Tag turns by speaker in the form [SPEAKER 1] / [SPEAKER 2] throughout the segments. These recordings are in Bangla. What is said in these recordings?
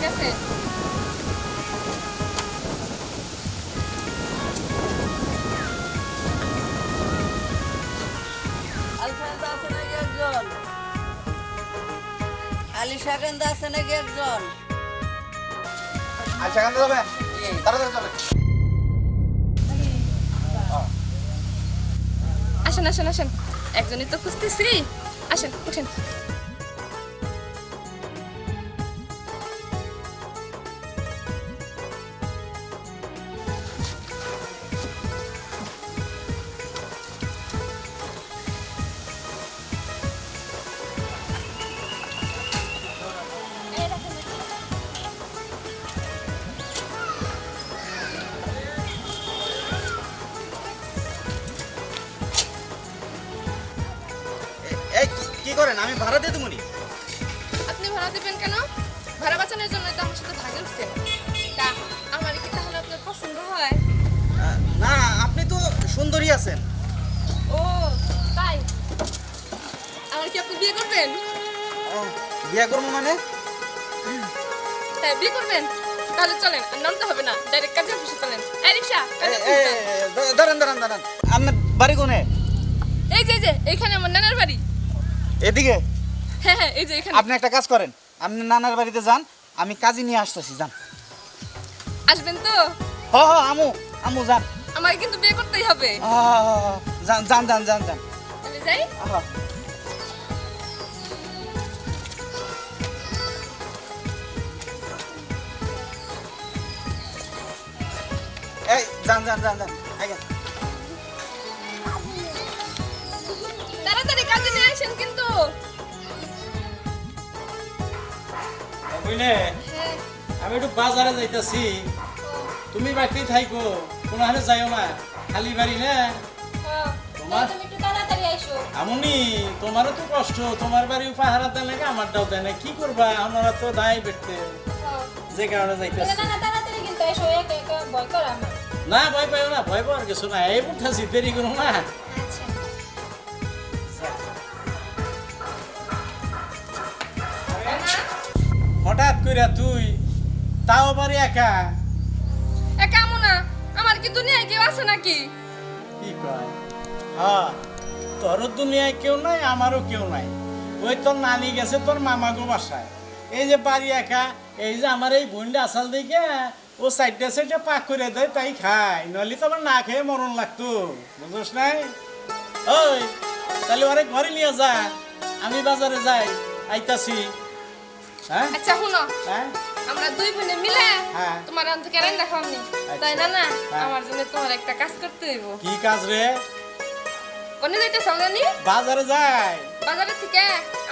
[SPEAKER 1] ঠিক আছে
[SPEAKER 2] আছে নাকি একজন? আলি শাকেন্দা আছে নাকি একজন?
[SPEAKER 3] কান্দে যাবে? তাড়াতাড়ি চলে
[SPEAKER 1] আসেন আসেন আসেন। একজনই তো খুঁজতেছি। আসেন উঠেন।
[SPEAKER 3] কি- করেন? আমি ভাড়া দিয়ে দেবো নি?
[SPEAKER 1] আপনি ভাড়া দিবেন কেন? ভাড়া বাঁচানোর জন্য তো আমার সাথে ভাগে উঠছেন তা আমার কি তাহলে আপনার পছন্দ হয়?
[SPEAKER 3] না আপনি তো সুন্দরী আছেন।
[SPEAKER 1] ও তাই? আমার কি আপনি বিয়ে করবেন?
[SPEAKER 3] বিয়ে করব মানে?
[SPEAKER 1] হ্যাঁ বিয়ে করবেন? তাহলে চলেন আর নামতে হবে না। ডাইরেক্ট কাজে অফিসে চলেন। এই রিক্সা
[SPEAKER 3] দাঁড়ান দাঁড়ান দাঁড়ান আপনার বাড়ি কোনে?
[SPEAKER 1] এই যে যে এইখানে আমার নানার বাড়ি।
[SPEAKER 3] এদিকে?
[SPEAKER 1] হ্যাঁ হ্যাঁ এই যে এখানে।
[SPEAKER 3] আপনি একটা কাজ করেন। আপনি নানার বাড়িতে যান আমি কাজে নিয়ে আসতেছি যান।
[SPEAKER 1] আসবেন তো?
[SPEAKER 3] হ হ আমু আমু যান।
[SPEAKER 1] আমার কিন্তু বিয়ে করতেই হবে।
[SPEAKER 3] যান যান যান যান যান।
[SPEAKER 1] তাহলে যাই।
[SPEAKER 3] এই যান যান যান যান। আগে।
[SPEAKER 4] আমি একটু বাজারে যাইতাছি। তুমি বাড়িতেই থাইকো, কোনো হালে যাইও না। খালি বাড়ি না? আমনি, তোমারও তো কষ্ট, তোমার বাড়ি পাহারা দেয় নাকি আমারটাও দেয় না কি করবা? আমরা তো দায় বেটতে যে কারণে যাইতেছি।
[SPEAKER 1] না, ভয় করে
[SPEAKER 4] না ভয় পাইও না, ভয় পাওয়ার কিছু না এই উঠাছি দেরি করো না। কইরা তুই তাও বাড়ি একা?
[SPEAKER 1] একা আমো না আমার কি দুনিয়ায় কেউ আছে নাকি?
[SPEAKER 4] কি কয়? হ্যাঁ তোরও দুনিয়ায় কেউ নাই আমারও কেউ নাই। ওই তোর নানি গেছে তোর মামাগো বাসায়। এই যে বাড়ি একা এই যে আমার এই বোনটা আসাল দিকে ও সাইডে সাইডে পাক করে দেয় তাই খায়। নইলে তো আমার না খেয়ে মরণ লাগতো বুঝছ নাই? ওই তাহলে ওরে ঘরে নিয়ে যা আমি বাজারে যাই আইতাছি।
[SPEAKER 1] আচ্ছা শুনো।
[SPEAKER 4] হ্যাঁ?
[SPEAKER 1] আমরা দুই বোনে মিলে
[SPEAKER 4] হ্যাঁ।
[SPEAKER 1] তোমার রান্ধ কেরান দেখাওনি তাই না না?
[SPEAKER 4] হ্যাঁ।
[SPEAKER 1] আমার জন্য তোমার একটা কাজ করতে হইব।
[SPEAKER 4] কি কাজ রে?
[SPEAKER 1] কোনে যাইতে সামনে
[SPEAKER 4] বাজারে যাই।
[SPEAKER 1] বাজারে থেকে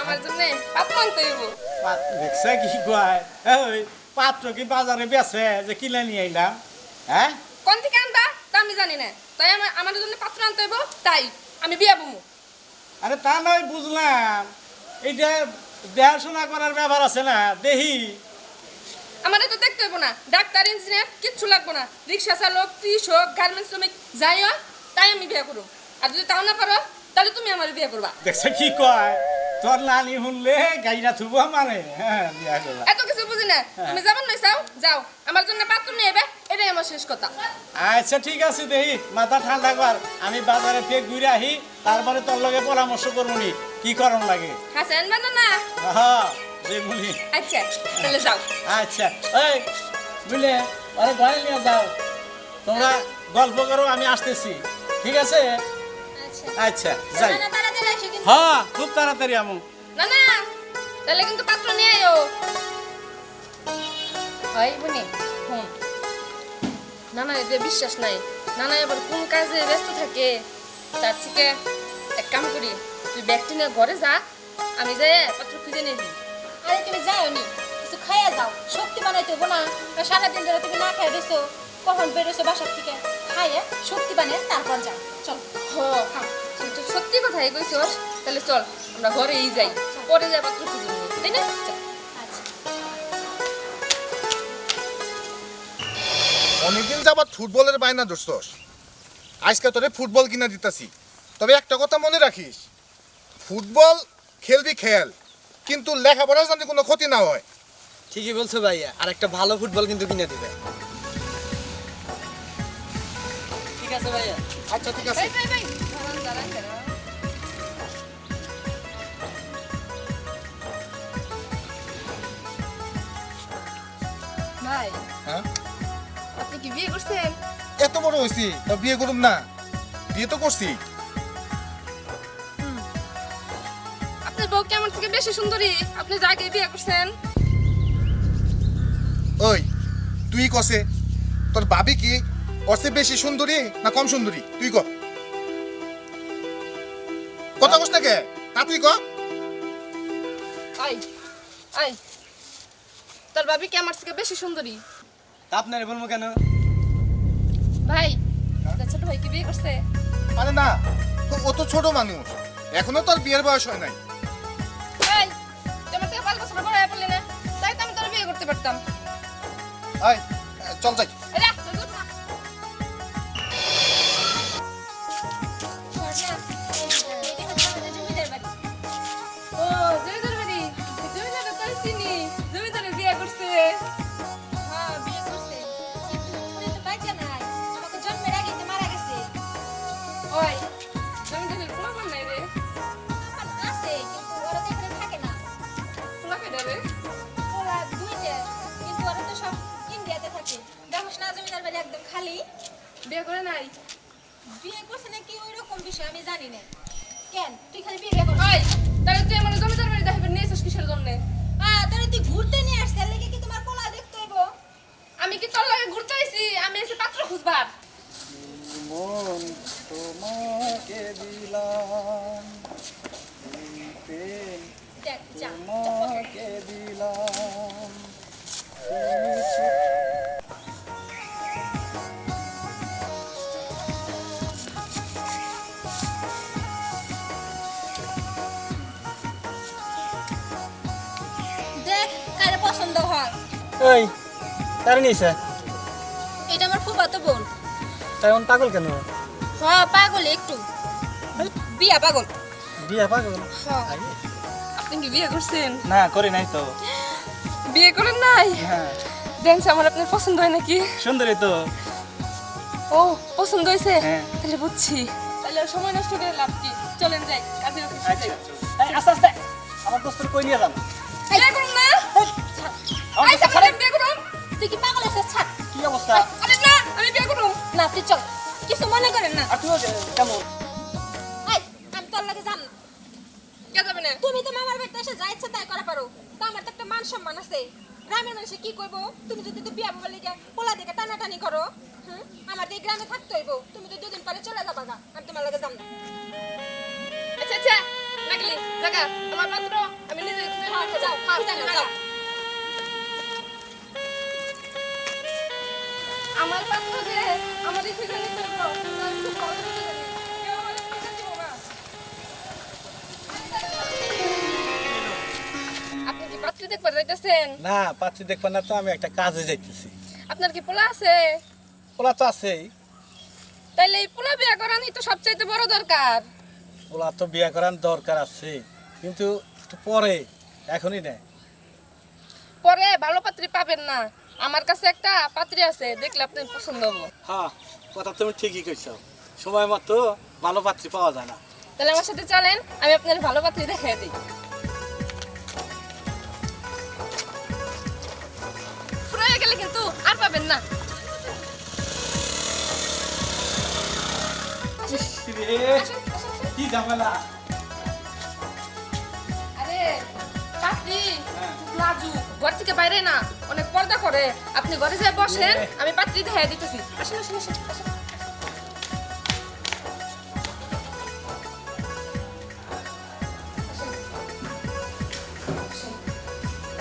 [SPEAKER 1] আমার জন্য পাত্র আনতে হইব।
[SPEAKER 4] পাত- দেখছে কি কয়? ওই পাত্র কি বাজারে বেছে যে কিনে নিয়ে আইলাম? হ্যাঁ?
[SPEAKER 1] কোন থেকে আনবা? তা আমি জানি না। তাই আমার আমার জন্য পাত্র আনতে হইব তাই আমি বিয়া বমু।
[SPEAKER 4] আরে তা নয় বুঝলাম। এইটা দেখাশোনা করার ব্যাপার আছে না দেহি।
[SPEAKER 1] আমাদের তো দেখতে হইব না ডাক্তার ইঞ্জিনিয়ার কিচ্ছু লাগবো না। রিক্সা চালক কৃষক গার্মেন্টস শ্রমিক যাই হোক তাই আমি বিয়ে করব আর যদি তাও না পারো তাহলে তুমি আমার বিয়ে করবা।
[SPEAKER 4] দেখছে কি কয়? তোর নানি শুনলে গাইরা থুব মানে হ্যাঁ বিয়া করবা।
[SPEAKER 1] এত কিছু বুঝি না তুমি যাবেন নয় চাও যাও। আমার জন্য পাত্র নিয়ে এবে এটাই আমার শেষ কথা।
[SPEAKER 4] আচ্ছা ঠিক আছে দেহি মাথা ঠান্ডা কর। আমি বাজারে থেকে ঘুরে আহি তারপরে তোর লগে পরামর্শ করব নি। কি করণ লাগে?
[SPEAKER 1] হাসেন বানা না
[SPEAKER 4] হ্যাঁ দেখুনি
[SPEAKER 1] আচ্ছা তাহলে যাও।
[SPEAKER 4] আচ্ছা এই বুঝলে আরে ঘরে নিয়ে যাও। তোমরা গল্প করো আমি আসতেছি। ঠিক আছে?
[SPEAKER 1] আচ্ছা।
[SPEAKER 4] আচ্ছা যাই।
[SPEAKER 1] না
[SPEAKER 4] হ্যাঁ খুব তাড়াতাড়ি আমু।
[SPEAKER 1] না না তাহলে কিন্তু পাত্র নিয়ে আয়ো। হয় বনি হুম। নানা এদের বিশ্বাস নাই না না এবার কোন কাজে ব্যস্ত থাকে তার থেকে এক কাম করি। তুই ব্যাগটি নিয়ে ঘরে যা আমি যাই পাত্র খুঁজে নিয়ে
[SPEAKER 5] আরে তুমি যাও নি কিছু খাইয়া যাও শক্তি বানাইতে হব না। সারাদিন ধরে তুমি না খাই রইছো কখন বেরোছো বাসার থেকে? খাইয়ে শক্তি বানিয়ে তারপর যাও চল।
[SPEAKER 1] হ তুই তো সত্যি কথাই কইছস। তাহলে চল আমরা ঘরেই যাই পরে যাই পাত্র খুঁজে নিই তাই না?
[SPEAKER 5] আচ্ছা।
[SPEAKER 6] অনেকদিন যাবৎ ফুটবলের বায়না ধরছস। আজকে তোরে ফুটবল কিনা দিতাছি। তবে একটা কথা মনে রাখিস ফুটবল খেলবি খেল কিন্তু লেখাপড়ার যেন কোনো ক্ষতি না হয়।
[SPEAKER 4] ঠিকই বলছো ভাইয়া আর একটা ভালো ফুটবল কিন্তু কিনে দিবে।
[SPEAKER 7] ঠিক আছে ভাইয়া।
[SPEAKER 6] আচ্ছা ঠিক আছে।
[SPEAKER 1] ভাই ভাই ভাই দাঁড়ান দাঁড়ান দাঁড়ান। ভাই
[SPEAKER 6] হ্যাঁ?
[SPEAKER 1] আপনি কি বিয়ে করছেন?
[SPEAKER 6] এত বড় হয়েছি তা বিয়ে করুম না। বিয়ে তো করছি।
[SPEAKER 1] বউ কি আমার থেকে বেশি সুন্দরী আপনি যাকে বিয়ে করছেন।
[SPEAKER 6] ওই তুই কসে? তোর ভাবি কি কসে বেশি সুন্দরী না কম সুন্দরী? তুই ক। কথা কস না কে? তা তুই ক।
[SPEAKER 1] আই আই তোর ভাবি কি আমার থেকে বেশি সুন্দরী?
[SPEAKER 4] তা আপনার বলব কেন?
[SPEAKER 1] ভাই ছোট ভাই কি বিয়ে করছে?
[SPEAKER 6] আরে না ও তো ছোট মানুষ। এখনও তোর বিয়ের বয়স হয় নাই।
[SPEAKER 1] পারতাম
[SPEAKER 6] চল যাই।
[SPEAKER 5] খালি
[SPEAKER 1] বিয়ে করে নাই?
[SPEAKER 5] বিয়ে করছে নাকি ওই রকম বিষয় আমি জানি না। কেন? তুই খালি বিয়ে কর ভাই
[SPEAKER 1] ওই তাহলে তুই আমার জমিদার বাড়ি নিয়ে এসেছিস কিসের জন্য?
[SPEAKER 5] হ্যাঁ তাহলে তুই ঘুরতে নিয়ে আসছিস লেগে কি তোমার কলা দেখতে হইব?
[SPEAKER 1] আমি কি তোর লাগে ঘুরতে আইছি?
[SPEAKER 5] পছন্দ হয়।
[SPEAKER 4] ওই তার নিছে?
[SPEAKER 5] এটা আমার ফুফাতো বোন।
[SPEAKER 4] তাই অন পাগল কেন?
[SPEAKER 5] হ্যাঁ পাগল একটু। বিয়া পাগল।
[SPEAKER 4] বিয়া পাগল?
[SPEAKER 5] হ্যাঁ।
[SPEAKER 1] আপনি কি বিয়ে করছেন?
[SPEAKER 4] না করি নাই তো।
[SPEAKER 1] বিয়ে করেন নাই?
[SPEAKER 4] হ্যাঁ।
[SPEAKER 1] ড্যান্স আমার আপনার পছন্দ হয় নাকি?
[SPEAKER 4] সুন্দরী তো।
[SPEAKER 1] ও পছন্দ হয়েছে?
[SPEAKER 4] হ্যাঁ।
[SPEAKER 1] তাহলে বুঝছি। তাহলে সময় নষ্ট করে লাভ কি? চলেন যাই কাজের অফিসে
[SPEAKER 4] আচ্ছা
[SPEAKER 1] যাই
[SPEAKER 4] আস্তে আস্তে। আমার দোস্তর কই নিয়ে যান
[SPEAKER 5] এই গ্রামে থাকতে হইব। তুমি তো দুদিন পরে চলে যাবা গা আমি তোমার লাগে যাম না।
[SPEAKER 1] আচ্ছা আচ্ছা। নাগলি জায়গা আমার পাত্র আমি নিজে খুঁজে
[SPEAKER 5] হ্যাঁ,
[SPEAKER 1] নিয়ে
[SPEAKER 5] যাও,
[SPEAKER 1] হ্যাঁ,
[SPEAKER 5] খুঁজে নাও,
[SPEAKER 1] জায়গা।
[SPEAKER 5] যাও।
[SPEAKER 1] আমার পাত্র যে আমার এই খুঁজে নিতে হবে আমি খুব ভালো করে জানি কেউ আমার খুঁজে দিব না। আপনি কি পাত্রী দেখবার যাইতেছেন?
[SPEAKER 4] না পাচ্ছি দেখবেন না তো আমি একটা কাজে যাইতেছি।
[SPEAKER 1] আপনার কি পোলা আছে?
[SPEAKER 4] ওলা তো আছেই।
[SPEAKER 1] তাইলে এই পোলা বিয়া করানি তো সবচাইতে বড় দরকার।
[SPEAKER 4] ওলা তো বিয়া করার দরকার আছে কিন্তু একটু পরে এখনই নেই
[SPEAKER 1] পরে ভালো পাত্রী পাবেন না। আমার কাছে একটা পাত্রী আছে দেখলে আপনি পছন্দ হবে।
[SPEAKER 4] হ্যাঁ কথা তুমি ঠিকই কইছো। সময় মতো ভালো পাত্রী পাওয়া যায় না।
[SPEAKER 1] তাহলে আমার সাথে চলেন আমি আপনার ভালো পাত্রী দেখাই
[SPEAKER 4] কি ঝামেলা
[SPEAKER 1] আরে পাত্রী লাজু। ঘর থেকে বাইরে না অনেক পর্দা করে। আপনি ঘরে যায় বসেন আমি পাত্রী দেখাই দিতেছি। আসেন আসেন আসেন।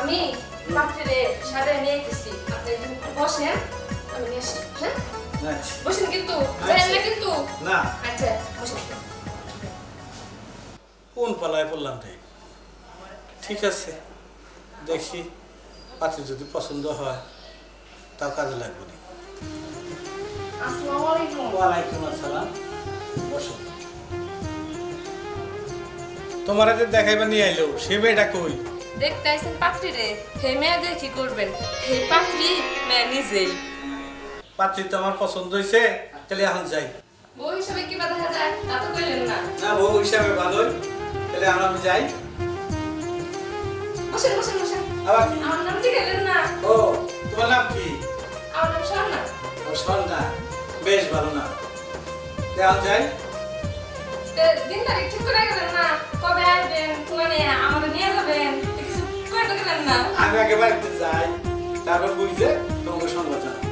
[SPEAKER 1] আমি পাত্রীরে সারে নিয়ে গেছি আপনি বসেন আমি নিয়ে আসি হ্যাঁ? বসেন কিন্তু যাবেন না কিন্তু।
[SPEAKER 4] না।
[SPEAKER 1] আচ্ছা বসেন।
[SPEAKER 4] কোন পালায় পড়লাম রে? ঠিক আছে দেখি। পাত্রী যদি পছন্দ হয় তাও কাজে লাগবে না।
[SPEAKER 1] আসসালামু আলাইকুম
[SPEAKER 4] ওয়ালাইকুম আসসালাম। বসো তোমার যে দেখাইবার নিয়ে আইলো সে মেয়েটা কই?
[SPEAKER 1] দেখতে আইছেন পাত্রী রে। হে মেয়েদের কি করবেন? হে পাত্রী মেয়ে নিজেই।
[SPEAKER 8] পাত্রী তো আমার পছন্দ হয়েছে তাহলে এখন যাই।
[SPEAKER 1] বউ হিসাবে কি বা যায়? তা তো কইলেন না।
[SPEAKER 8] না বউ হিসাবে ভালোই তাহলে এখন আমি যাই।
[SPEAKER 1] বসেন বসেন বসেন।
[SPEAKER 8] আবার কি?
[SPEAKER 1] আমার নাম জিজ্ঞেলেন না?
[SPEAKER 8] ও তোমার নাম কি?
[SPEAKER 1] আমার নাম স্বর্ণা
[SPEAKER 8] ও সন্ধ্যা। বেশ ভালো নাম তাহলে এখন যাই।
[SPEAKER 1] দিন তারিখ ঠিক করে গেলেন না? কবে আসবেন? মানে আমাদের নিয়ে যাবেন? কিছু কয়ে তো গেলেন না।
[SPEAKER 8] আমি আগে বাড়িতে যাই। তারপর বুঝলে তোমাকে সংবাদ জানাব।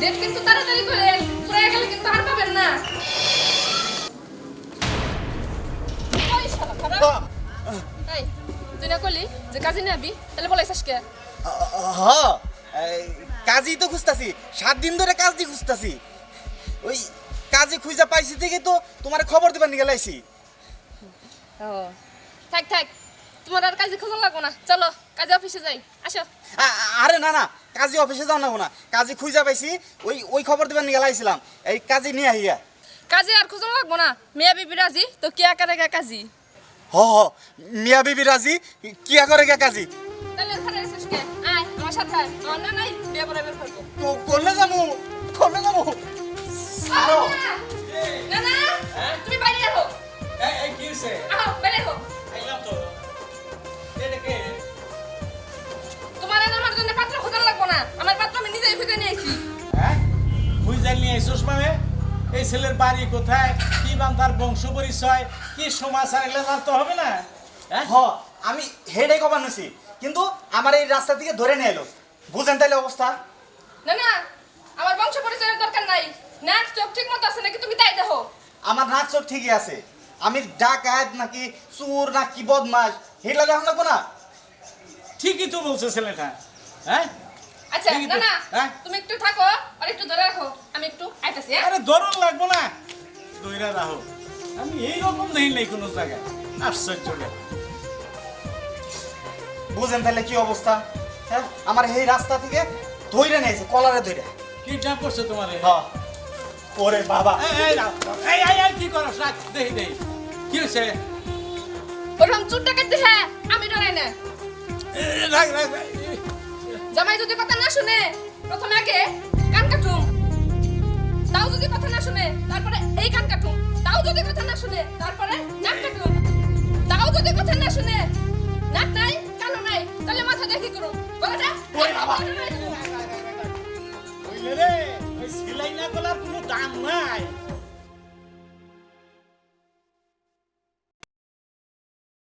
[SPEAKER 1] ডেট কিন্তু তাড়াতাড়ি করেন ফুরাই গেলে কিন্তু আর পাবেন না। এই, তুই না করলি যে কাজে নেবি তাহলে বলাইছিস কে?
[SPEAKER 3] হ। এই, কাজই তো খুঁজতাছি। সাত দিন ধরে কাজ দিয়ে খুঁজতাছি। ওই কাজে খুঁজা পাইছি থেকে তো তোমার খবর দিবার নিয়ে গেলাইছি
[SPEAKER 1] ও থাক থাক। তোমার আর কাজে খোঁজা লাগবো না। চলো। কাজে অফিসে যাই আসো।
[SPEAKER 3] আরে না না কাজে অফিসে যাও না না। কাজে খুঁজা পাইছি ওই ওই খবর দিবার নিয়ে গেলাইছিলাম। এই কাজে নিয়ে আহিয়া
[SPEAKER 1] কাজে আর খোঁজা লাগবো না মেয়া বিবি রাজি তো কি আকারে গা কাজী?
[SPEAKER 3] হ হ মিয়া বিবি রাজি কিয়া করে গে কাজী?
[SPEAKER 1] তাহলে ঘরে এসেছ কে? আয় আমার সাথে আয়। আমার না নাই বিয়ে করে বের করব।
[SPEAKER 3] কো- করলে যাব করলে যাব। ছাড়ো।
[SPEAKER 1] না না তুমি বাইরে আহো।
[SPEAKER 4] এই এই কি হইছে?
[SPEAKER 1] আহো না আমার পাত্র আমি নিজেই খুঁজে নিয়ে আইছি।
[SPEAKER 4] হ্যাঁ? নিয়ে মানে এই ছেলের বাড়ি কোথায়? কি বান তার বংশ পরিচয়? কি সমাচার এগুলো জানতে হবে না? হ্যাঁ?
[SPEAKER 3] হ আমি হেডে কিন্তু আমার এই রাস্তা থেকে ধরে নিয়ে এলো। বুঝেন তাইলে অবস্থা?
[SPEAKER 1] না না আমার বংশ পরিচয়ের দরকার নাই। নাক চোখ ঠিক মতো আছে নাকি তুমি তাই দেখো?
[SPEAKER 3] আমার নাক চোখ ঠিকই আছে। আমি ডাকাত নাকি চোর নাকি বদমাস হেগুলা দেখান লাগবো না?
[SPEAKER 4] ঠিকই তো বলছে ছেলেটা হ্যাঁ?
[SPEAKER 1] আচ্ছা না না
[SPEAKER 4] হ্যাঁ?
[SPEAKER 1] তুমি একটু থাকো আর একটু ধরে রাখো আমি একটু আইতাছি হ্যাঁ?
[SPEAKER 4] আরে দরণ লাগবো না। দইরা রাখো আমি এই রকম দেখি নাই কোনো জায়গায়। আশ্চর্য।
[SPEAKER 3] বুঝেন তাহলে কি অবস্থা? হ্যাঁ? আমার এই রাস্তা থেকে ধইরে নিয়েছে কলারে ধইরে।
[SPEAKER 4] কি চাপ করছে তোমার? এই?
[SPEAKER 3] হ। ওরে বাবা।
[SPEAKER 4] এই, এই, এই, কি করস? রাখ দেখি দেখি। কি
[SPEAKER 1] চুটটা কাটতে হ্যাঁ আমি ডরাই না
[SPEAKER 4] রাখ রাখ।
[SPEAKER 1] জামাই যদি কথা না শুনে, প্রথমে আগে কান কাটুম। তাও যদি কথা না শুনে, তারপরে এই কান কাটুম। তাও যদি কথা না শুনে, তারপরে নাক কাটুম। তাও যদি কথা না শুনে, নাক নাই, কানও নাই, তাহলে মাথা দেখি করুম? গলাটা।
[SPEAKER 4] বুঝলে রে, ওই সিলাই না করার কোনো দাম নাই।